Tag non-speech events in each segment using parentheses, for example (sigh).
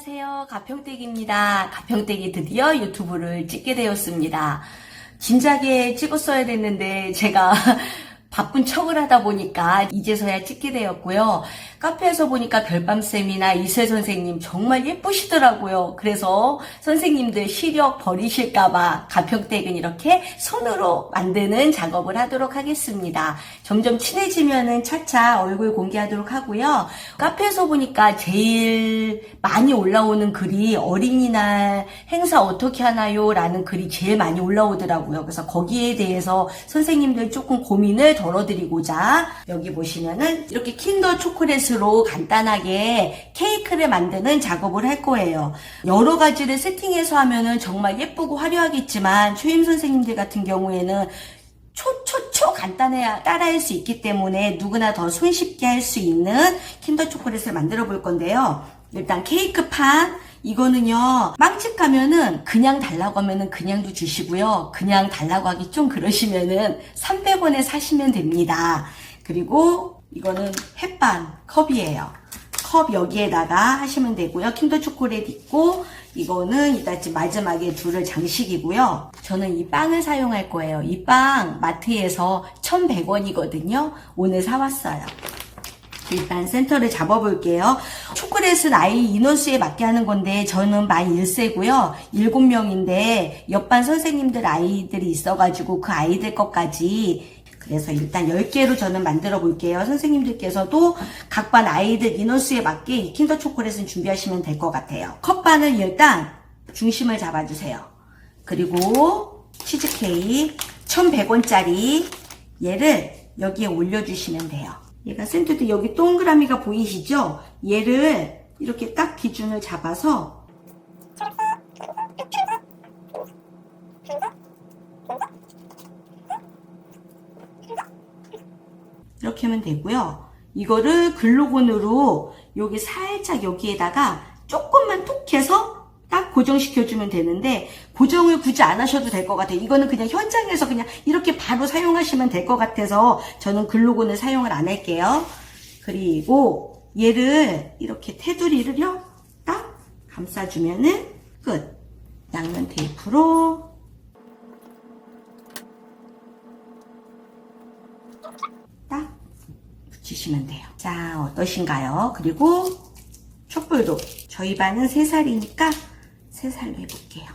안녕하세요. 가평댁입니다. 가평댁이 드디어 유튜브를 찍게 되었습니다. 진작에 찍었어야 됐는데 제가 (laughs) 바쁜 척을 하다 보니까 이제서야 찍게 되었고요. 카페에서 보니까 별밤쌤이나 이세 선생님 정말 예쁘시더라고요. 그래서 선생님들 시력 버리실까봐 가평댁은 이렇게 손으로 만드는 작업을 하도록 하겠습니다. 점점 친해지면은 차차 얼굴 공개하도록 하고요. 카페에서 보니까 제일 많이 올라오는 글이 어린이날 행사 어떻게 하나요? 라는 글이 제일 많이 올라오더라고요. 그래서 거기에 대해서 선생님들 조금 고민을 덜어드리고자 여기 보시면은 이렇게 킨더 초콜릿으로 간단하게 케이크를 만드는 작업을 할 거예요. 여러 가지를 세팅해서 하면은 정말 예쁘고 화려하겠지만 초임 선생님들 같은 경우에는 초초초 간단해야 따라할 수 있기 때문에 누구나 더 손쉽게 할 수 있는 킨더 초콜릿을 만들어 볼 건데요. 일단 케이크 판 이거는요 빵집 가면은 그냥 달라고 하면은 그냥도 주시고요. 그냥 달라고 하기 좀 그러시면은 300원에 사시면 됩니다. 그리고 이거는 햇반 컵이에요. 컵 여기에다가 하시면 되고요. 킨더 초콜릿 있고 이거는 이따 지 마지막에 둘을 장식이고요. 저는 이 빵을 사용할 거예요. 이 빵 마트에서 1100원이거든요. 오늘 사왔어요 일단 센터를 잡아볼게요. 초콜릿은 아이 인원수에 맞게 하는 건데 저는 만 1세고요. 7명인데 옆반 선생님들 아이들이 있어가지고 그 아이들 것까지 그래서 일단 10개로 저는 만들어 볼게요. 선생님들께서도 각 반 아이들 인원수에 맞게 이 킨더 초콜릿은 준비하시면 될 것 같아요. 컵반은 일단 중심을 잡아주세요. 그리고 치즈케이크 1100원짜리 얘를 여기에 올려주시면 돼요. 얘가 센터도 여기 동그라미가 보이시죠? 얘를 이렇게 딱 기준을 잡아서 이렇게 하면 되고요. 이거를 글루건으로 여기 살짝 여기에다가 조금만 톡 해서 딱 고정시켜주면 되는데 고정을 굳이 안 하셔도 될 것 같아요. 이거는 그냥 현장에서 그냥 이렇게 바로 사용하시면 될 것 같아서 저는 글루건을 사용을 안 할게요. 그리고 얘를 이렇게 테두리를요 딱 감싸주면은 끝. 양면 테이프로 딱 붙이시면 돼요. 자 어떠신가요? 그리고 촛불도 저희 반은 3살이니까 3살로 해볼게요.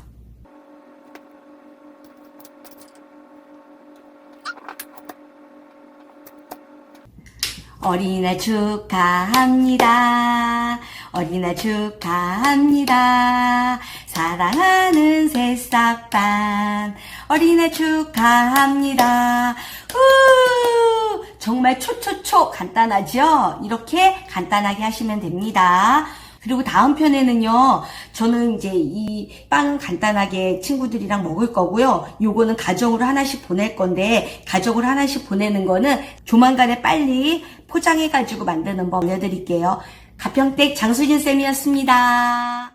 어린이날 축하합니다. 어린이날 축하합니다. 사랑하는 새싹반. 어린이날 축하합니다. 우! 정말 초초초 간단하죠? 이렇게 간단하게 하시면 됩니다. 그리고 다음 편에는요, 저는 이제 이 빵 간단하게 친구들이랑 먹을 거고요. 요거는 가정으로 하나씩 보낼 건데, 가정으로 하나씩 보내는 거는 조만간에 빨리 포장해가지고 만드는 법 알려드릴게요. 가평댁 장수진 쌤이었습니다.